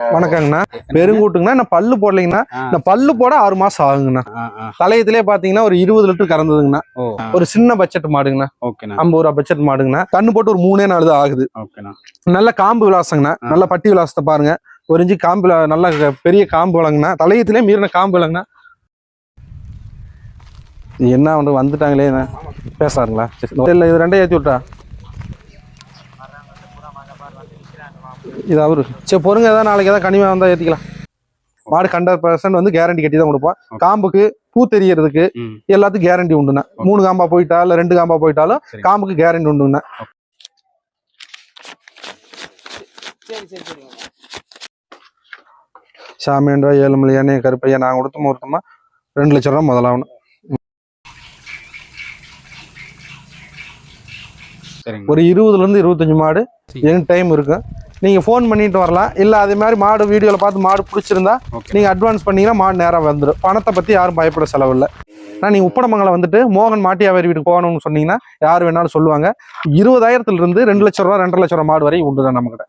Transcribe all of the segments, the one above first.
வணக்கங்கண்ணா. பெருங்கூட்டுங்கண்ணா. இந்த பல்லு போடலைங்கண்ணா. இந்த பல்லு போட ஆறு மாசம் ஆகுங்கண்ணா. தலையத்திலே பாத்தீங்கன்னா ஒரு இருபது லிட்டர் கறந்ததுங்கண்ணா. ஒரு சின்ன பட்ஜெட் மாடுங்கண்ணா. ஐம்பது ரூபா பட்ஜெட் மாடுங்கண்ணா. கண்ணு போட்டு ஒரு மூணே நாள் தான் ஆகுது. நல்ல காம்பு விலாசங்கண்ணா. ஆ. நல்ல பட்டி விலாசத்தை பாருங்க. ஒரு இஞ்சி காம்பு நல்ல பெரிய காம்பு விலங்குண்ணா. தலையத்திலே மீறின காம்பு விலங்குண்ணா. இது என்ன வந்து வந்துட்டாங்களே? பேசாருங்களா? சரி, இல்ல இது ரெண்டையும் ஏற்றி விட்டா இது அவரு சரி பொறுங்க ஏதாவது நாளைக்கு ஏதாவது கனிமா வந்தா ஏத்திக்கலாம். மாடு ஹண்ட்ரட் பர்சன்ட் வந்து கேரண்டி கட்டி தான் கொடுப்போம் காம்புக்கு பூ தெரியறதுக்கு எல்லாத்துக்கும் கேரண்டி உண்டுண்ணா. மூணு காம்பா போயிட்டா இல்ல ரெண்டு காம்பா போயிட்டாலும். காம்புக்கு கேரண்டி உண்டுண்ணா. சாமியாண்டா ஏழுமலை எண்ணெய் கருப்பையா நான் கொடுத்த முகூர்த்தமா ரெண்டு லட்சம் ரூபா முதலாகணும். சரிங்க. ஒரு இருபதுல இருந்து இருபத்தஞ்சு மாடு எனி டைம் இருக்கும் நீங்க ஃபோன் பண்ணிட்டு வரலாம். இல்ல அதே மாதிரி மாடு வீடியோல பார்த்து மாடு பிடிச்சிருந்தா ஓகே நீங்க அட்வான்ஸ் பண்ணீங்கன்னா மாடு நேரா வந்துடும் பணத்தை பத்தி யாரும் பயப்பட செலவில்லை. ஆனால் நீங்க உப்படமங்கலம் வந்துட்டு மோகன் மாட்டியாவேரி வீட்டுக்கு போகணும்னு சொன்னீங்கன்னா யார் வேணாலும் சொல்லுவாங்க. இருபதாயிரத்துல இருந்து ரெண்டு லட்சம் ரூபா ரெண்டரை லட்சம் ரூபா மாடு வரை உண்டு தான் நம்மகிட்ட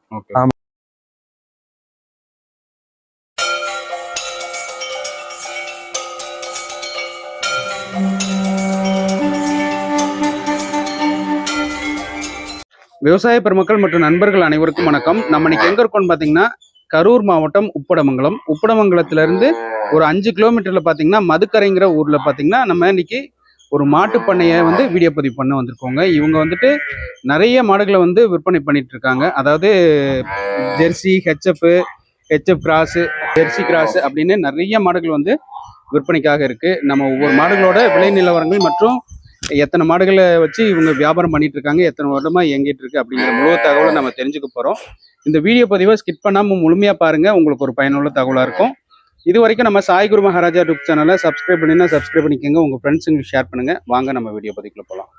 விவசாய பெருமக்கள் மற்றும் நண்பர்கள் அனைவருக்கும் வணக்கம். நம்ம இன்னைக்கு எங்க இருக்கோம்னு பாத்தீங்கன்னா கரூர் மாவட்டம் உப்படமங்கலம். உப்படமங்கலத்துல இருந்து ஒரு அஞ்சு கிலோமீட்டர்ல பாத்தீங்கன்னா மதுக்கரைங்கிற ஊர்ல பாத்தீங்கன்னா நம்ம இன்னைக்கு ஒரு மாட்டு பண்ணையை வந்து வீடியோ பதிவு பண்ண வந்திருக்கோங்க. இவங்க வந்துட்டு நிறைய மாடுகளை வந்து விற்பனை பண்ணிட்டு இருக்காங்க. அதாவது Jersey HF HF cross Jersey cross அப்படின்னு நிறைய மாடுகள் வந்து விற்பனைக்காக இருக்கு. நம்ம ஒவ்வொரு மாடுகளோட விலை நிலவரங்கள் மற்றும் எத்தனை மாடுகளை வச்சு இவங்க வியாபாரம் பண்ணிட்டு இருக்காங்க எத்தனை வருடமா இயங்கிட்டு இருக்கு அப்படிங்கிற முழு தகவலை நம்ம தெரிஞ்சுக்க போறோம். இந்த வீடியோ பதிவை ஸ்கிப் பண்ணாம முழுமையா பாருங்க உங்களுக்கு ஒரு பயனுள்ள தகவலா இருக்கும். இது வரைக்கும் நம்ம சாய் குரு மகாராஜா யூடியூப் சேனலை சப்ஸ்கிரைப் பண்ணினா சப்ஸ்கிரைப் பண்ணிக்கோங்க உங்க ஃப்ரெண்ட்ஸுங்களுக்கு ஷேர் பண்ணுங்க. வாங்க நம்ம வீடியோ பதிவுக்குள்ள போகலாம்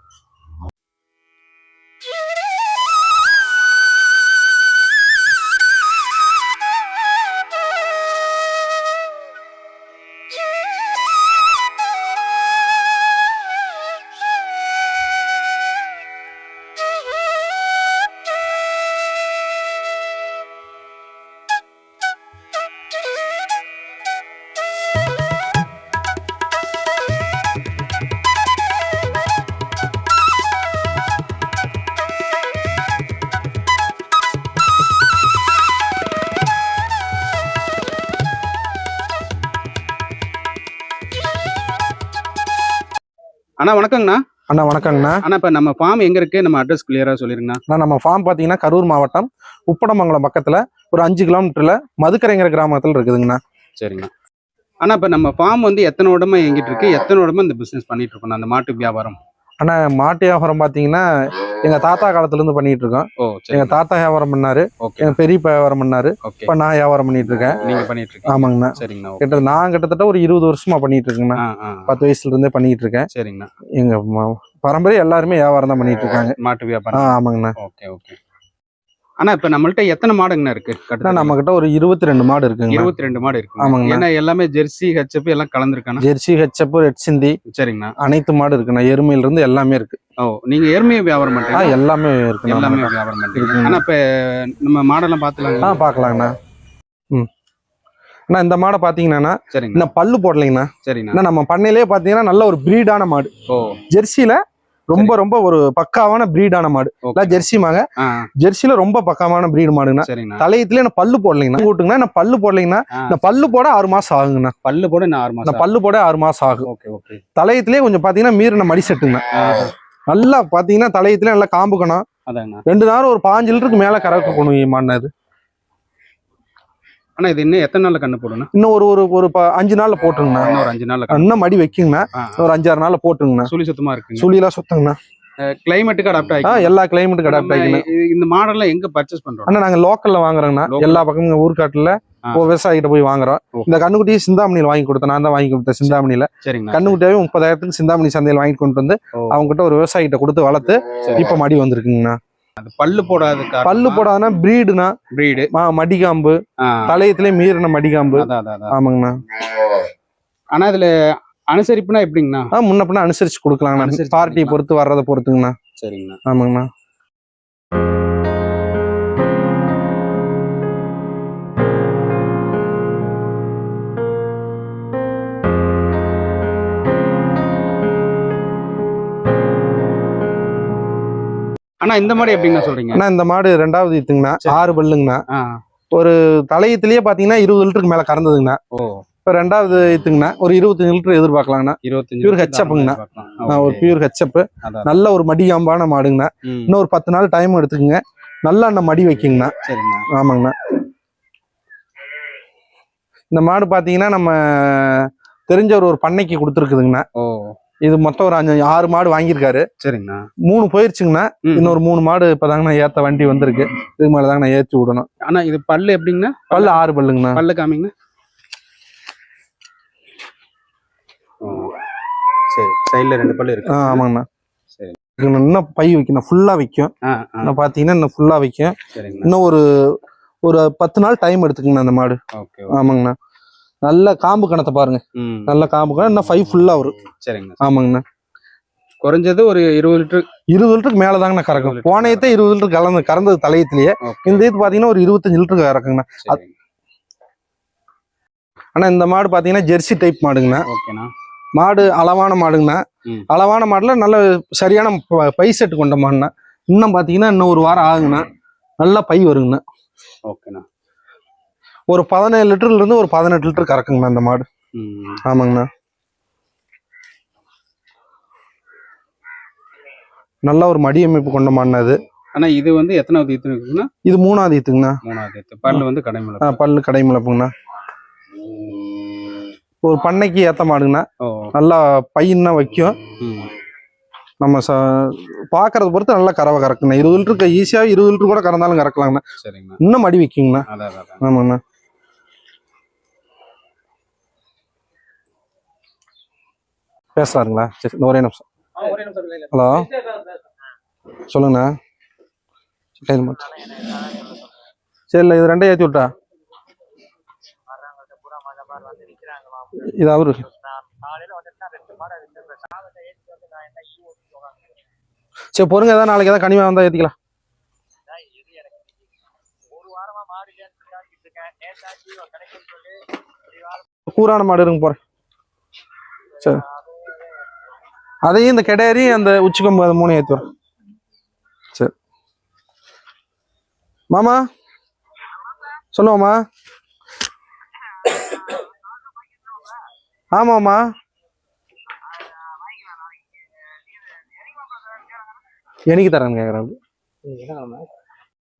அண்ணா வணக்கங்கண்ணா. அண்ணா வணக்கங்கண்ணா. அண்ணா இப்ப நம்ம ஃபார்ம் எங்க இருக்கு? நம்ம அட்ரஸ் கிளியரா சொல்லிருங்கண்ணா. அண்ணா, நம்ம ஃபார்ம் பார்த்தீங்கன்னா கரூர் மாவட்டம் உப்படமங்கலம் பக்கத்துல ஒரு அஞ்சு கிலோமீட்டர்ல மதுக்கரைங்கிற கிராமத்துல இருக்குதுங்கண்ணா. சரிங்கண்ணா. ஆனா இப்ப நம்ம ஃபார்ம் வந்து எத்தனை வருடமா இயங்கிட்டு இருக்கு? எத்தனை வருடமா இந்த பிசினஸ் பண்ணிட்டு இருக்கோம் அந்த மாட்டு வியாபாரம். ஆனா மாட்டு வியாபாரம் பார்த்தீங்கன்னா எங்க தாத்தா காலத்துல இருந்து பண்ணிட்டு இருக்கோம் எங்க தாத்தா வியாபாரம் பண்ணாரு. ஓகே. எங்க பெரியப்பா வியாபாரம் பண்ணாரு. இப்ப நான் வியாபாரம் பண்ணிட்டு இருக்கேன் நீங்க பண்ணிட்டு இருக்கீங்க ஆமாங்கண்ணா. சரிங்கண்ணா. கிட்ட நான் கிட்டத்தட்ட ஒரு இருபது வருஷமா பண்ணிட்டு இருக்கேங்கண்ணா பத்து வயசுல இருந்தே பண்ணிட்டு இருக்கேன் சரிங்கண்ணா. எங்க பரம்பரை எல்லாருமே வியாபாரம் தான் பண்ணிட்டு இருக்காங்க மாட்டு வியாபாரம். ஆமாங்கண்ணா. Okay okay. அண்ணா இப்ப நம்மள்ட்ட எத்தனை மாடுங்கண்ணா இருக்கு? நம்ம கிட்ட ஒரு இருபத்தி ரெண்டு மாடு இருக்குங்கண்ணா. இருபத்தி ரெண்டு மாடு இருக்கு. ஆமாங்கண்ணா. ஏன்னா எல்லாமே ஜெர்சி ஹெச்எப் எல்லாம் கலந்துருக்காண்ணா ஜெர்சி ஹெச்எப் ரெட் சிந்தி சரிங்கண்ணா. அனைத்து மாடு இருக்குண்ணா எருமையில இருந்து எல்லாமே இருக்கு. ஓ நீங்க எருமையை வியாபாரம் ஆ பண்றீங்க எல்லாமே இருக்குண்ணா எல்லாமே. வியாபாரம் பண்றீங்க. ஆனா இப்ப நம்ம மாடெல்லாம் ஆ பாத்துலாங்க பாக்கலாங்கண்ணா. ம். அண்ணா இந்த மாடை பாத்தீங்கன்னா இன்னும் பல்லு போடலைங்கண்ணா. சரிங்கண்ணா. அண்ணா, நம்ம பண்ணையிலே பாத்தீங்கன்னா நல்ல ஒரு பிரீடான மாடு. ஓ. ஜெர்சியில ரொம்ப ரொம்ப ஒரு பக்காவான பிரீடான மாடு. ஜெர்சி மாங்க. ஆ. ஜெர்சியில ரொம்ப பக்காவான பிரீடு மாடுங்கண்ணா. தலையத்துல என்ன பல்லு போடலைங்கண்ணா. கூட்டுங்கண்ணா நான் பல்லு போடலைங்கண்ணா. இந்த பல்லு போட ஆறு மாசம் ஆகுங்கண்ணா. பல்லு போட ஆறு மாசம் பல்லு போட ஆறு மாசம் ஆகும். தலையத்திலே கொஞ்சம் பாத்தீங்கன்னா மீறின மடி செட்டுங்கண்ணா. நல்லா பாத்தீங்கன்னா தலையத்திலே நல்லா காம்புக்கணும் ரெண்டு நேரம் ஒரு பாஞ்சு லிட்டருக்கு மேல கறக்கணும் மாடுனா இது. ஆனா இது இன்னும் எத்தனை நாள்ல கண்ணு போடணும் இன்னும் ஒரு ஒரு ஒரு அஞ்சு நாள்ல போட்டுருங்கண்ணா இன்னும் ஒரு அஞ்சு நாள்ல இன்னும் மடி வைக்குங்கண்ணா. ஒரு அஞ்சாறு நாள்ல போட்டுருங்கண்ணா சுழி சுத்தமா இருக்குங்க. சுழியெல்லாம் சுத்தங்கண்ணா. கிளைமேட்டுக்கு அடாப்ட் ஆகி எல்லா கிளைமேட்டுக்கு அடாப்ட் ஆகிக்கணும் இந்த மாடல்லாம் எங்க பர்ச்சேஸ் பண்றோம்? ஆனா நாங்க லோக்கல்ல வாங்குறோங்கண்ணா. எல்லா பக்கமும் ஊர்காட்டுல. விவசாயிகிட்ட போய் வாங்குறோம். இந்த கண்ணுக்குட்டியை சிந்தாமணியில் வாங்கி கொடுத்தேன். நான் தான் வாங்கி கொடுத்தேன் சிந்தாமணியில. கண்ணுக்குட்டியாவே முப்பதாயிரத்துக்கு சிந்தாமணி சந்தையில் வாங்கி கொண்டு வந்து. அவங்க கிட்ட ஒரு விவசாயிகிட்ட கொடுத்து வளர்த்து. இப்ப மடி வந்திருக்குங்கண்ணா. அது பல்லு போடாத பல்லு போடாதுன்னா பிரீடுனா பிரீடு மடிகாம்பு. தலையத்திலே மீறின மடிகாம்பு. ஆமாங்கண்ணா. ஆனா இதுல அனுசரிப்புனா எப்படிங்கண்ணா? ஆ முன்ன பின்ன அனுசரிச்சு கொடுக்கலாங்கண்ணா. பார்ட்டியை. பொறுத்து வர்றதை பொறுத்துங்கண்ணா. சரிங்கண்ணா. ஆமாங்கண்ணா. ஆனா இந்த மாதிரி எப்படிங்கண்ணா சொல்றீங்க? ஆனா இந்த மாடு ரெண்டாவது ஈத்துங்கண்ணா சரி. ஆறு பல்லுங்கண்ணா. ஆ. தலையத்திலேயே பாத்தீங்கன்னா இருபது லிட்டருக்கு மேல கறந்ததுங்கண்ணா. ஓ. இப்ப ரெண்டாவது ஈத்துங்கண்ணா ஒரு இருபத்தஞ்சு லிட்டர் எதிர்பார்க்கலாங்கண்ணா. Pure ஹெச்அப்புங்கண்ணா. ஒரு பியூர் ஹெச்சப் அதான். நல்ல ஒரு மடியாம்பான மாடுங்கண்ணா. இன்னும் ஒரு பத்து நாள் டைம் எடுத்துக்கங்க. நல்லா அந்த மடி வைக்குங்கண்ணா. ஆமாங்கண்ணா. இந்த மாடு பாத்தீங்கன்னா நம்ம தெரிஞ்ச ஒரு ஒரு பண்ணைக்கு கொடுத்துருக்குதுங்கண்ணா. ஓ. இது மொத்தம் ஒரு அஞ்சு ஆறு மாடு வாங்கியிருக்காரு. சரிங்கண்ணா. மூணு போயிருச்சுங்கண்ணா. இன்னொரு மூணு மாடு இப்பதாங்கண்ணா ஏத்த வண்டி வந்திருக்கு. இதுக்கு மேல தாங்கண்ணா ஏத்தி விடணும். ஆனா இது பல்லு எப்படிங்கண்ணா? பல்லு ஆறு பல்லுங்கண்ணா. பல்லு காமிங்கண்ணா. ஓ, சரி. சைடுல ரெண்டு பல்லு இருக்கு. ஆ ஆமாங்கண்ணா. சரி. இன்னும் பை வைக்கணும். ஃபுல்லா ஆ இன்னும் பாத்தீங்கன்னா இன்னும் ஃபுல்லா வைக்கும். சரிங்கண்ணா. இன்னும் ஒரு ஒரு பத்து நாள் டைம் எடுத்துக்கங்கண்ணா அந்த மாடு. ஆமாங்கண்ணா. நல்ல காம்பு கணத்தை பாருங்க. நல்ல காம்பு கணம். இன்னும் ஃபைவ் ஃபுல்லா வரும். சரிங்கண்ணா ஆமாங்கண்ணா. குறைஞ்சது ஒரு இருபது லிட்டர். இருபது லிட்டருக்கு மேல தாங்கண்ணா கறக்கும் போனையத்தே இருபது லிட்டர் கலந்து கறந்தது தலையத்திலேயே. இந்த இது பாத்தீங்கன்னா ஒரு இருபத்தஞ்சு லிட்டருக்கு கறக்குங்கண்ணா. சரிங்க. ஆனா இந்த மாடு பாத்தீங்கன்னா ஜெர்சி டைப் மாடுங்கண்ணா. ஓகேண்ணா. மாடு அளவான மாடுங்கண்ணா. அளவான மாடுல நல்ல சரியான பை செட்டு கொண்ட மாடுண்ணா. இன்னும் பாத்தீங்கன்னா இன்னும் ஒரு வாரம் ஆகுங்கண்ணா. நல்லா பை வருங்கண்ணா. ஓகேண்ணா. ஒரு பதினேழு லிட்டர்ல இருந்து ஒரு பதினெட்டு லிட்டர் கறக்குங்கண்ணா இந்த மாடு. ஆமாங்கண்ணா. நல்ல ஒரு மடி அமைப்பு கொண்ட மாடுண்ணா இது. ஆனா இது வந்து எத்தனாவது ஈத்து இருக்குன்னா இது மூணாவது ஈத்துங்கண்ணா. மூணாவது ஈத்து. பல்லு வந்து கடைமலை பல்லு கடை மிளப்புங்கண்ணா ஒரு பண்ணைக்கு ஏத்த மாடுங்கண்ணா. நல்லா பையன்னா வைக்கும். நம்ம ச பாக்குறத பொறுத்து நல்லா கறவை கறக்குண்ணா இருபது லிட்டருக்கு ஈஸியா இருபது லிட்டர் கூட கறந்தாலும் கறக்கலாங்கண்ணா. சரிங்கண்ணா. இன்னும் மடி வைக்குங்கண்ணா. ஆமாங்கண்ணா. பேசலாருங்களா? சரி இந்த ஒரே நிமிஷம். ஹலோ? சொல்லுங்கண்ணா சரி இல்லை இது ரெண்டே ஏற்றி விட்டா? இது அவரு சரி பொறுங்க ஏதாவது நாளைக்கு ஏதாவது கனிமா வந்தா ஏத்திக்கலாம். கூறான மாடு இருங்க போறேன். சரி. அதையும் இந்த கெடேரி அந்த உச்சிக்கொம்பு அது மூணு ஏற்றி சரி மாமா சொல்லுவோம்மா ஆமாம்மா எனக்கு தரேன் கேட்குறாங்க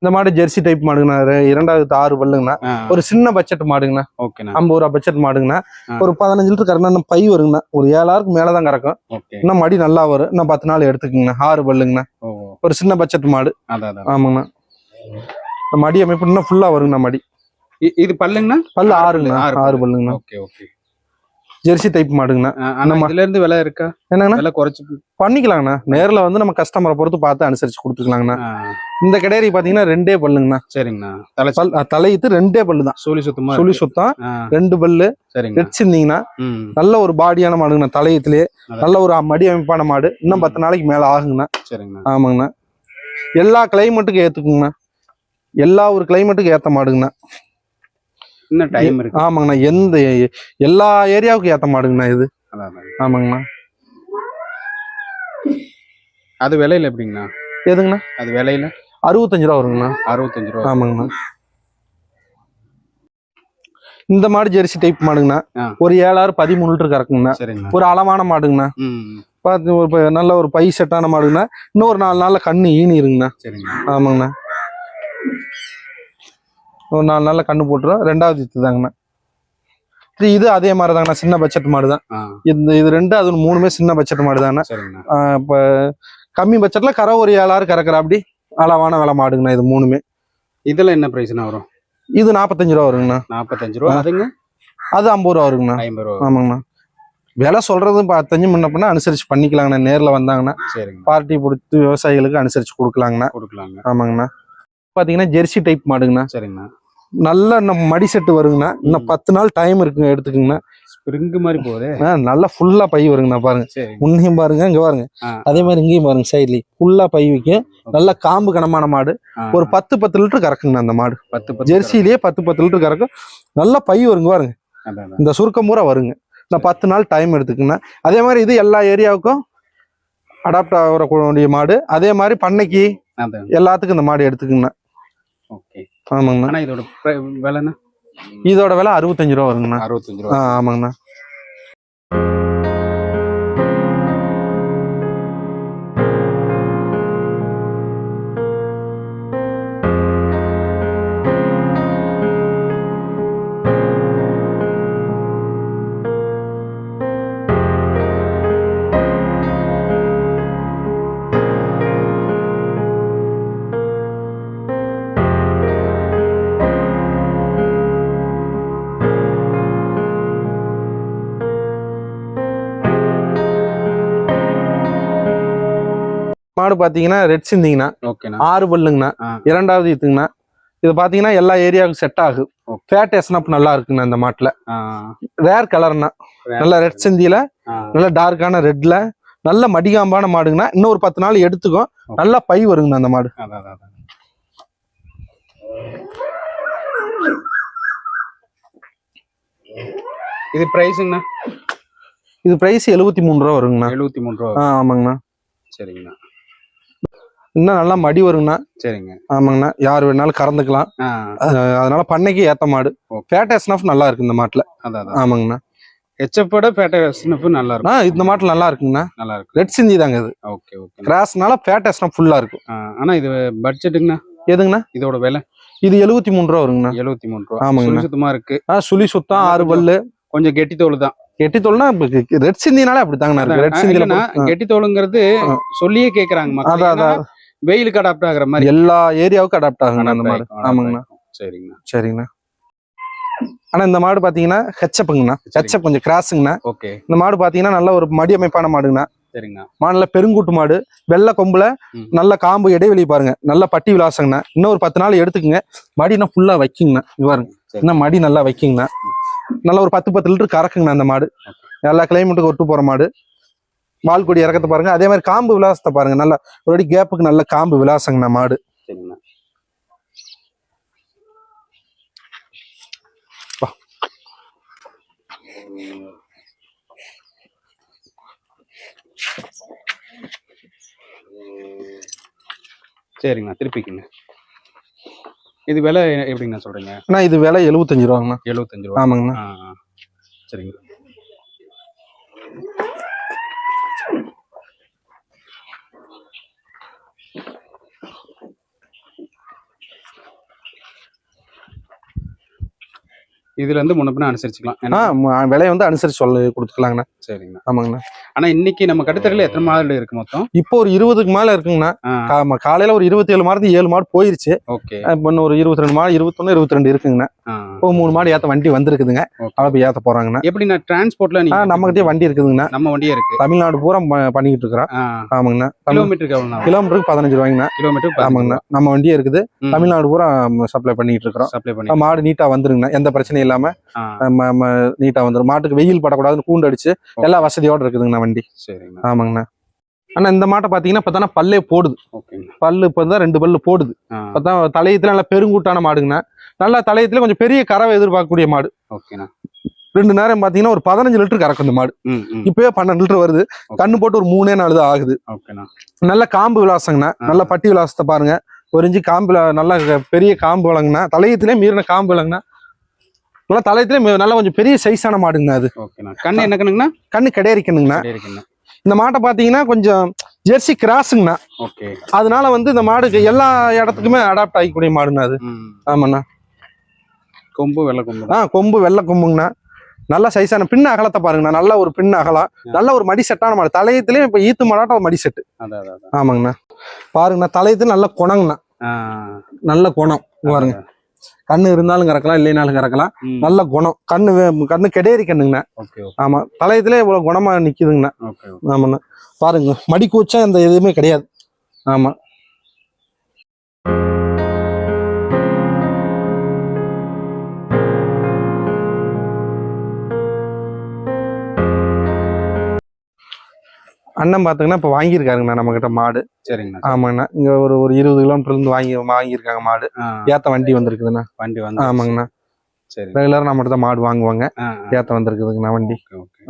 இந்த மாடு ஜெர்சி டைப் மாடுங்கண்ணா. இரண்டாவது ஆறு பல்லுங்கண்ணா. ஒரு சின்ன பட்ஜெட் மாடுங்கண்ணா. ஓகேண்ணா ஐம்பது ரூபா பட்ஜெட் மாடுங்கண்ணா. ஒரு பதினஞ்சு லிட்டர் இன்னும் பை வருங்கண்ணா. ஒரு ஏழாயிரத்துக்கு மேலே தான் கறக்கும் இன்னும் மடி நல்லா வரும். இன்னும் பத்து நாள் எடுத்துக்கங்கண்ணா. ஆறு பல்லுங்கண்ணா. ஒரு சின்ன பட்ஜெட் மாடு. ஆமாங்கண்ணா. மடி அமைப்பு இன்னும் ஃபுல்லா வருங்கண்ணா மடி. இது பல்லுங்கண்ணா? பல்லு ஆறுங்கண்ணா. ஆறு ஆறு பல்லு. பல்லுங்கண்ணா. ஓகே ஓகே ஜெர்சி டைப் மாடுங்கண்ணா. நம்ம- இதுல இருந்து விலை இருக்கா? என்னங்கண்ணா? விலை குறைச்சு பண்ணிக்கலாங்கண்ணா. நேர்ல வந்து நம்ம கஸ்டமரை பொறுத்து பார்த்து அனுசரிச்சு கொடுத்துக்கலாங்கண்ணா. இந்த கிடேரி பாத்தீங்கன்னா ரெண்டே பல்லுங்கண்ணா. சரிங்கண்ணா. தலை பல் தலையிட்டு ரெண்டே பல்லு தான் சோலி சுத்தமா சுழி. சுத்தம் ரெண்டு பல்லு வச்சிருந்தீங்கன்னா நல்ல ஒரு பாடியான மாடுங்கண்ணா தலையத்திலே. நல்ல ஒரு மடி அமைப்பான மாடு. இன்னும் பத்து நாளைக்கு மேல ஆகுங்கண்ணா. சரிங்கண்ணா. ஆமாங்கண்ணா. எல்லா கிளைமேட்டுக்கும் ஏத்துக்குங்கண்ணா. எல்லா ஒரு கிளைமேட்டுக்கு ஏத்த மாடுங்கண்ணா. இன்னும் டைம் இருக்கு. ஆமாங்கண்ணா எந்த எல்லா ஏரியாவுக்கும் ஏத்த மாடுங்கண்ணா இது. ஆமாங்கண்ணா. அது விலையில எப்படிங்கண்ணா? எதுங்கண்ணா? அது விலையில? அறுபத்தஞ்சு ரூபா வருங்கண்ணா. அறுபத்தஞ்சு ரூபா. ஆமாங்கண்ணா. இந்த மாடு ஜெர்சி டைப் மாடுங்கண்ணா. ஒரு ஏழாயிரம் பதிமூணு லிட்டர் கறக்குங்கண்ணா. ஒரு அளவான மாடுங்கண்ணா. பார்த்து ஒரு நல்ல ஒரு பை செட்டான மாடுங்கண்ணா. இன்னும் ஒரு நாலு நாள்ல கண்ணு ஈனிருங்கண்ணா. சரிங்கண்ணா. ஆமாங்கண்ணா. ஒரு நாலு நாள்ல கண்ணு போட்டுரும் ரெண்டாவது இது தாங்கண்ணா. இது அதே மாதிரி தாங்கண்ணா சின்ன பட்ஜெட் மாடு தான் இந்த இது ரெண்டு அது மூணுமே சின்ன பட்ஜெட் மாடு தாங்கண்ணா இப்ப கம்மி பட்ஜெட்ல கரை ஒரு ஏழாயிரம் கறக்குற அப்படி அளவான விலை மாடுங்கண்ணா இது மூணுமே. இதுல என்ன பிரைஸ்ண்ணா வரும்? இது நாற்பத்தஞ்சு ரூபா வருங்கண்ணா. நாற்பத்தஞ்சு ரூபா. அதுங்க? அது ஐம்பது ரூபா வருங்கண்ணா. ஐம்பது ரூபா. ஆமாங்கண்ணா. விலை சொல்றது பத்தஞ்சு முன்ன பின்ன அனுசரிச்சு பண்ணிக்கலாங்கண்ணா. நேர்ல வந்தாங்கன்னா சரிங்க பார்ட்டி கொடுத்து விவசாயிகளுக்கு அனுசரிச்சு கொடுக்கலாங்கண்ணா. கொடுக்கலாங்க. ஆமாங்கண்ணா. பாத்தீங்கன்னா ஜெர்சி டைப் மாடுங்கண்ணா. சரிங்கண்ணா. நல்ல நம்ம மடி செட்டு வருங்கண்ணா. இன்னும் பத்து நாள் டைம் இருக்குங்க எடுத்துக்கங்கண்ணா. ஸ்ப்ரிங் மாதிரி போகுதே. நல்லா ஃபுல்லா பை வருங்கண்ணா பாருங்க. முன்னையும் பாருங்க இங்க பாருங்க. அதே மாதிரி இங்கேயும் பாருங்க சைட்லயும் ஃபுல்லா பை வைக்கும். நல்ல காம்பு கனமான மாடு. ஒரு பத்து பத்து லிட்டர் கறக்குங்கண்ணா அந்த மாடு. பத்து ஜெர்சிலேயே பத்து பத்து லிட்டர் கறக்கும். நல்ல பை வருங்க பாருங்க. இந்த சுருக்கம் பூரா வருங்க. இந்த பத்து நாள் டைம் எடுத்துக்குங்க அதே மாதிரி இது எல்லா ஏரியாவுக்கும் அடாப்ட் ஆகக்கூடிய மாடு. அதே மாதிரி பண்ணைக்கு எல்லாத்துக்கும் இந்த மாடு எடுத்துக்குங்கண்ணா. ஆமாங்கண்ணா. இதோட விலைன்னா இதோட விலை அறுபத்தஞ்சு ரூபா வருங்கண்ணா. அறுபத்தஞ்சு ரூபா. ஆமாங்கண்ணா. மாடு பாத்தீங்கன்னா ரெட் சிந்திங்கண்ணா. ஆறு பல்லுங்கண்ணா. இரண்டாவது ஈத்துங்கண்ணா இது பாத்தீங்கன்னா எல்லா ஏரியாவுக்கும் செட் ஆகும். ஃபேட் எஸ்னப் நல்லா இருக்குண்ணா இந்த மாட்டுல. ரேர் கலர்னா நல்ல ரெட் சிந்தியில நல்ல டார்க்கான ரெட்ல நல்ல மடிகாம்பான மாடுங்கண்ணா. இன்னும் ஒரு பத்து நாள் எடுத்துக்கும். நல்லா பை வருங்கண்ணா அந்த மாடு. இது பிரைஸுங்கண்ணா இது பிரைஸ் எழுபத்தி மூணு ரூபா வருங்கண்ணா. எழுபத்தி மூணு ரூபா ஆமாங்கண்ணா. சரிங்கண்ணா. இன்னும் நல்லா மடி வருங்கண்ணா. சரிங்க. ஆமாங்கண்ணா. யார் வேணாலும் கறந்துக்கலாம். அதனால பண்ணைக்கு ஏத்த மாடு. ஃபேட் எஸ்னப் நல்லா இருக்கு இந்த மாட்டுல. ஆமாங்கண்ணா. ஹெச்எஃப்போட பேட்டை ஸ்னிஃப் நல்லா இருக்கும். இந்த மாட்டுல நல்லா இருக்குங்கண்ணா. நல்லா இருக்கும் ரெட் சிந்தி தாங்க இது. Okay okay. கிராஸ்னால ஃபேட் எஸ்னப் ஃபுல்லா இருக்கும். ஆனா இது பட்ஜெட்டுங்கண்ணா எதுங்கண்ணா? இதோட விலை? இது எழுபத்தி மூணு ரூபா வருங்கண்ணா. எழுபத்தி மூணு ரூபா. ஆமாங்கண்ணா. சுழி சுத்தமா இருக்கு. சுழி சுத்தம் ஆறு பல்லு. கொஞ்சம் கெட்டி தோல் தான். கெட்டி தோல்னா ரெட் சிந்தினாலே அப்படித்தாங்கண்ணா இருக்கு. ரெட் போட்டு- கெட்டி தோலுங்கிறது. சொல்லியே கேக்குறாங்க அதான் அதான். வெயிலுக்கு அடாப்ட் ஆகுற மாதிரி. எல்லா ஏரியாவுக்கும் அடாப்ட் ஆகுங்கண்ணா அந்த மாடு. ஆமாங்கண்ணா. சரிங்கண்ணா. சரிங்கண்ணா. ஆனா இந்த மாடு பாத்தீங்கன்னா ஹெச்சப்புங்கண்ணா ஹெச்சப் கொஞ்சம் கிராஸுங்கண்ணா. ஓகே. இந்த மாடு பாத்தீங்கன்னா நல்ல ஒரு மடி அமைப்பான மாடுங்கண்ணா. சரிங்கண்ணா. மாடுல பெருங்கூட்டு மாடு. வெள்ளை கொம்புல. நல்ல காம்பு இடைவெளி பாருங்க. நல்ல பட்டி விலாசங்கண்ணா. இன்னும் ஒரு பத்து நாள் எடுத்துக்கங்க. மடினா ஃபுல்லா வைக்குங்கண்ணா. பாருங்க. இன்னும் மடி நல்லா வைக்குங்கண்ணா. நல்ல ஒரு பத்து பத்து லிட்டர் கறக்குங்கண்ணா அந்த மாடு. எல்லா கிளைமேட்டுக்கு ஒட்டு போற மாடு. வால் கொடி இறக்கத்தை பாருங்க. அதே மாதிரி காம்பு விலாசத்தை பாருங்க. நல்ல ஒரு அடி கேப்புக்கு நல்ல காம்பு விலாசங்கண்ணா மாடு. சரிங்கண்ணா. சரிங்கண்ணா. திருப்பிக்குங்க. இது விலை எப்படிங்கண்ணா சொல்றீங்க? ஆனா இது விலை எழுபத்தஞ்சு ரூபாங்கண்ணா. எழுபத்தஞ்சு ரூபா. ஆமாங்கண்ணா. ஆ இதுல இருந்து முன்ன பின்ன அனுசரிச்சுக்கலாம். ஏன்னா- விலையை வந்து அனுசரிச்சு சொல்ல கொடுத்துக்கலாங்கண்ணா. சரிங்கண்ணா. ஆமாங்கண்ணா. ஆனா இன்னைக்கு நம்ம கட்டுத்தரையில எத்தனை மாடு இருக்கு மொத்தம்? இப்போ ஒரு இருபதுக்கு மேல இருக்குங்கண்ணா. காலையில ஒரு இருபத்தி ஏழு மாடு ஏழு மாடு போயிருச்சு. ஓகே. இப்போ ஒரு இருபத்தி ரெண்டு மாடு இருபத்தொன்னு இருபத்தி ரெண்டு இருக்குங்கண்ணா இப்போ மூணு மாடு ஏத்த வண்டி வந்திருக்குதுங்க. போய் ஏத்த போறாங்கண்ணா. எப்படிண்ணா டிரான்ஸ்போர்ட்ல ஆ நீங்க நம்மகிட்டயே வண்டி இருக்குதுங்கண்ணா. நம்ம வண்டியே இருக்கு. தமிழ்நாடு பூரா பண்ணிக்கிட்டு இருக்கிறோம். ஆமாங்கண்ணா. கிலோமீட்டருக்கு எவ்வளவு கிலோமீட்டருக்கு பதினஞ்சு ரூபாய்ங்கண்ணா. கிலோமீட்டர் ஆமாங்கண்ணா. நம்ம வண்டியே இருக்குது. தமிழ்நாடு பூரா சப்ளை பண்ணிட்டு இருக்கிறோம். சப்ளை பண்ணி மாடு நீட்டா வந்துருங்கண்ணா. எந்த பிரச்சனையும் இல்லாம நீட்டா வந்துரும். மாட்டுக்கு வெயில் படக்கூடாதுன்னு கூண்டு அடிச்சு எல்லா வசதியோட இருக்குதுங்கண்ணா வண்டி. சரிங்கண்ணா. ஆமாங்கண்ணா. ஆனா இந்த மாட்டை பாத்தீங்கன்னா இப்பதானே பல்லே போடுது. பல்லு இப்பதான் ரெண்டு பல்லு போடுது. இப்பதான் தலையத்துல நல்லா பெருங்கூட்டான மாடுங்கண்ணா. நல்லா தலையத்துல கொஞ்சம் பெரிய கறவை எதிர்பார்க்கக்கூடிய மாடு. ஓகேண்ணா. ரெண்டு நேரம் பாத்தீங்கன்னா ஒரு பதினஞ்சு லிட்டர் கறக்கும் இந்த மாடு. இப்பவே பன்னெண்டு லிட்டர் வருது. கண்ணு போட்டு ஒரு மூணே நாள் தான் ஆகுது. நல்ல காம்பு விலாசங்கண்ணா. நல்ல பட்டி விலாசத்தை பாருங்க. ஒரு இன்ச்சு காம்புல நல்ல பெரிய காம்பு விலங்குனா தலையத்திலே மீறின காம்பு விலங்குனா நல்லா தலையத்திலே நல்லா கொஞ்சம் பெரிய சைஸான மாடுங்கண்ணா அது. ஓகேண்ணா. கண்ணு என்ன கண்ணுங்கண்ணா? கண்ணு இருக்குண்ணா இந்த மாட்டை பாத்தீங்கன்னா கொஞ்சம் ஜெர்சி கிராஸுங்கண்ணா. ஓகே. அதனால வந்து இந்த மாடுக்கு எல்லா இடத்துக்குமே அடாப்ட் ஆகிக்கூடிய மாடுண்ணா அது. ஆமாண்ணா. கொம்பு வெள்ளை கொம்பு. ஆ கொம்பு வெள்ளை கொம்புங்கண்ணா. நல்ல சைஸான பின்ன அகலத்தை பாருங்கண்ணா. நல்ல ஒரு பின்ன அகலம். நல்ல ஒரு மடி செட்டான மாடு. தலையத்திலே இப்ப ஈத்து மாடாட்டம் ஒரு மடி செட்டு ஆமாங்கண்ணா. பாருங்கண்ணா தலையத்துல நல்ல குணங்கண்ணா. நல்ல குணம். பாருங்க. கண்ணு இருந்தாலும் கறக்கலாம் இல்லைனாலும் கறக்கலாம். நல்ல குணம். கண்ணு கண்ணு கெடேரி கண்ணுங்கண்ணா. ஆமா தலையத்திலே இவ்வளவு குணமா நிக்குதுங்கண்ணா. ஆமாண்ணா. பாருங்க மடி கூச்சா இந்த எதுவுமே கிடையாது. ஆமா. அண்ணன் பாத்தீங்கன்னா இப்ப வாங்கியிருக்காருங்கண்ணா நம்ம கிட்ட மாடு. சரிங்கண்ணா ஆமாங்கண்ணா. இங்க ஒரு ஒரு இருபது கிலோமீட்டர்ல இருந்து வாங்கி வாங்கியிருக்காங்க மாடு. ஏத்த வண்டி வந்திருக்குதுண்ணா. வண்டி வந்து ஆமாங்கண்ணா. சரி. ரெகுலரா நம்மகிட்ட தான் மாடு வாங்குவாங்க. ஏத்த வந்திருக்குதுங்கண்ணா வண்டி. Okay okay.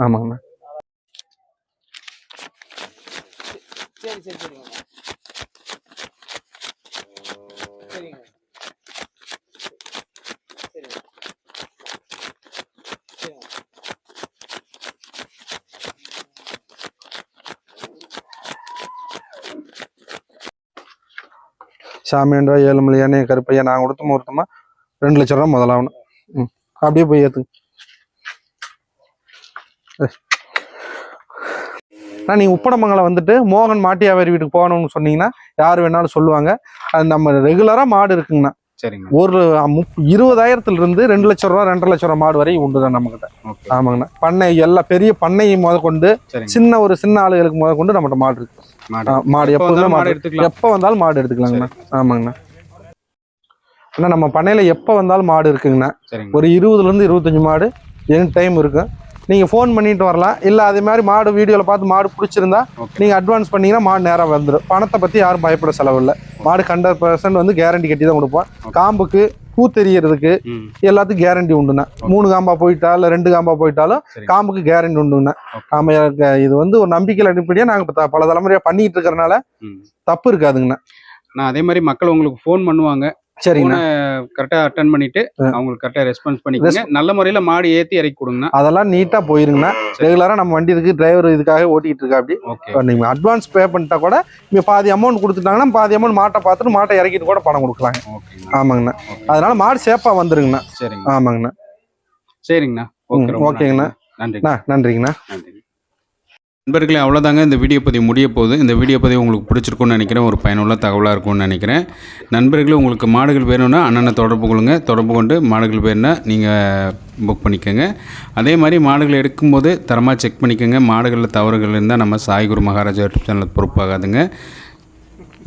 ஆமாங்கண்ணா சாமியாண்டா ஏழுமலையானே கருப்பையா நான் கொடுத்தோமா ஒருத்தமா ரெண்டு லட்ச ரூபா முதலாகணும் ம். அப்படியே போய் ஏற்றுங்க நான் நீங்கள் உப்படமங்கலம் வந்துட்டு மோகன் மாட்டியாவாரி வீட்டுக்கு போகணும்னு சொன்னீங்கன்னா யார் வேணாலும் சொல்லுவாங்க. அது நம்ம ரெகுலராக மாடு இருக்குங்கண்ணா. சரிங்க. ஒரு முப் இருபதாயிரத்துல இருந்து ரெண்டு லட்ச ரூபா ரெண்டரை லட்ச ரூபா மாடு வரை உண்டு தான் நம்மகிட்ட ஆமாங்கண்ணா. பண்ணை எல்லா பெரிய பண்ணையை முத கொண்டு சரிங்க. சின்ன ஒரு சின்ன ஆளுகளுக்கு முத கொண்டு நம்மகிட்ட மாடு இருக்கு. மாடு. எப்போ எப்போதுமே வந்தாலும் மாடு எப்போ வந்தாலும் மாடு எடுத்துக்கலாங்கண்ணா. ஆமாங்கண்ணா. அண்ணா நம்ம பண்ணையில எப்போ வந்தாலும் மாடு இருக்குங்கண்ணா. ஒரு இருபதுல இருந்து இருபத்தஞ்சு மாடு எனி டைம் இருக்கும் நீங்க ஃபோன் பண்ணிட்டு வரலாம். இல்ல அதே மாதிரி மாடு வீடியோல பார்த்து மாடு பிடிச்சிருந்தா ஓகே. நீங்க அட்வான்ஸ் பண்ணீங்கன்னா மாடு நேரம் வந்துடும் பணத்தை பத்தி யாரும் பயப்பட செலவில்லை. மாடு ஹண்ட்ரட் பர்சன்ட் வந்து கேரண்டி கட்டி தான் கொடுப்போம். காம்புக்கு பூ தெரியறதுக்கு எல்லாத்துக்கும் கேரண்டி உண்டுண்ணா. மூணு காம்பா போயிட்டா இல்ல ரெண்டு காம்பா போயிட்டாலும் காம்புக்கு கேரண்டி உண்டுண்ணா. ஆமா இது வந்து ஒரு நம்பிக்கையில் அடிப்படையா நாங்க பல தலைமுறையா பண்ணிட்டு இருக்கறனால தப்பு இருக்காதுங்கண்ணா. நான் அதே மாதிரி மக்கள் உங்களுக்கு ஃபோன் பண்ணுவாங்க. சரிங்கண்ணா. கரெக்டா அட்டன் பண்ணிட்டு. அவங்களுக்கு கரெக்டா ரெஸ்பான்ஸ் பண்ணிக்கோங்க. நல்ல முறையில மாடு ஏத்தி இறக்கி கொடுங்கண்ணா. அதெல்லாம் நீட்டா போயிருங்கண்ணா. ரெகுலரா நம்ம வண்டி இருக்கு டிரைவர் இதுக்காக ஓட்டிட்டு இருக்கா அப்படி? ஓகே நீங்க அட்வான்ஸ் பே பண்ணிட்டா கூட இங்க பாதி அமௌண்ட் கொடுத்துட்டாங்கன்னா பாதி அமௌண்ட் மாட்டை பார்த்துட்டு மாட்டை இறக்கிட்டு கூட பணம் ஓகேங்கண்ணா ஆமாங்கண்ணா. அதனால மாடு சேஃபா வந்துருங்கண்ணா. சரிங்க ஆமாங்கண்ணா. சரிங்கண்ணா. ஓகேங்கண்ணா. நன்றி அண்ணா, நன்றிங்கண்ணா. நன்றி நண்பர்களே அவ்வளோதாங்க இந்த வீடியோ பதிவு முடிய போகுது. இந்த வீடியோ பதிவு உங்களுக்கு பிடிச்சிருக்கும்னு நினைக்கிறேன். ஒரு பயனுள்ள தகவலாக இருக்கும்னு நினைக்கிறேன். நண்பர்களே உங்களுக்கு மாடுகள் வேணும்னா அண்ணனை தொடர்பு கொள்ளுங்க. தொடர்பு கொண்டு மாடுகள் வேணும்னா நீங்கள் புக் பண்ணிக்கோங்க. அதே மாதிரி மாடுகள் எடுக்கும்போது தரமாக செக் பண்ணிக்கோங்க. மாடுகளில் தவறுகள் இருந்தால் நம்ம சாய்குரு மகாராஜா யூடியூப் சேனலுக்கு பொறுப்பாகாதுங்க.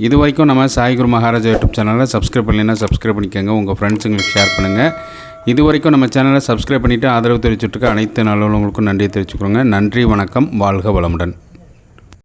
இது வரைக்கும் நம்ம சாய்குரு மகாராஜா யூடியூப் சேனலை சப்ஸ்கிரைப் பண்ணலைன்னா சப்ஸ்கிரைப் பண்ணிக்கோங்க. உங்கள் ஃப்ரெண்ட்ஸுங்களுக்கு ஷேர் பண்ணுங்கள் இது வரைக்கும் நம்ம சேனலை சப்ஸ்கிரைப் பண்ணிவிட்டு ஆதரவு தெரிவிச்சுட்டு அனைத்து நல்லவங்களுக்கும் நன்றி தெரிவிச்சுக்கிறோங்க. நன்றி வணக்கம் வாழ்க வளமுடன்.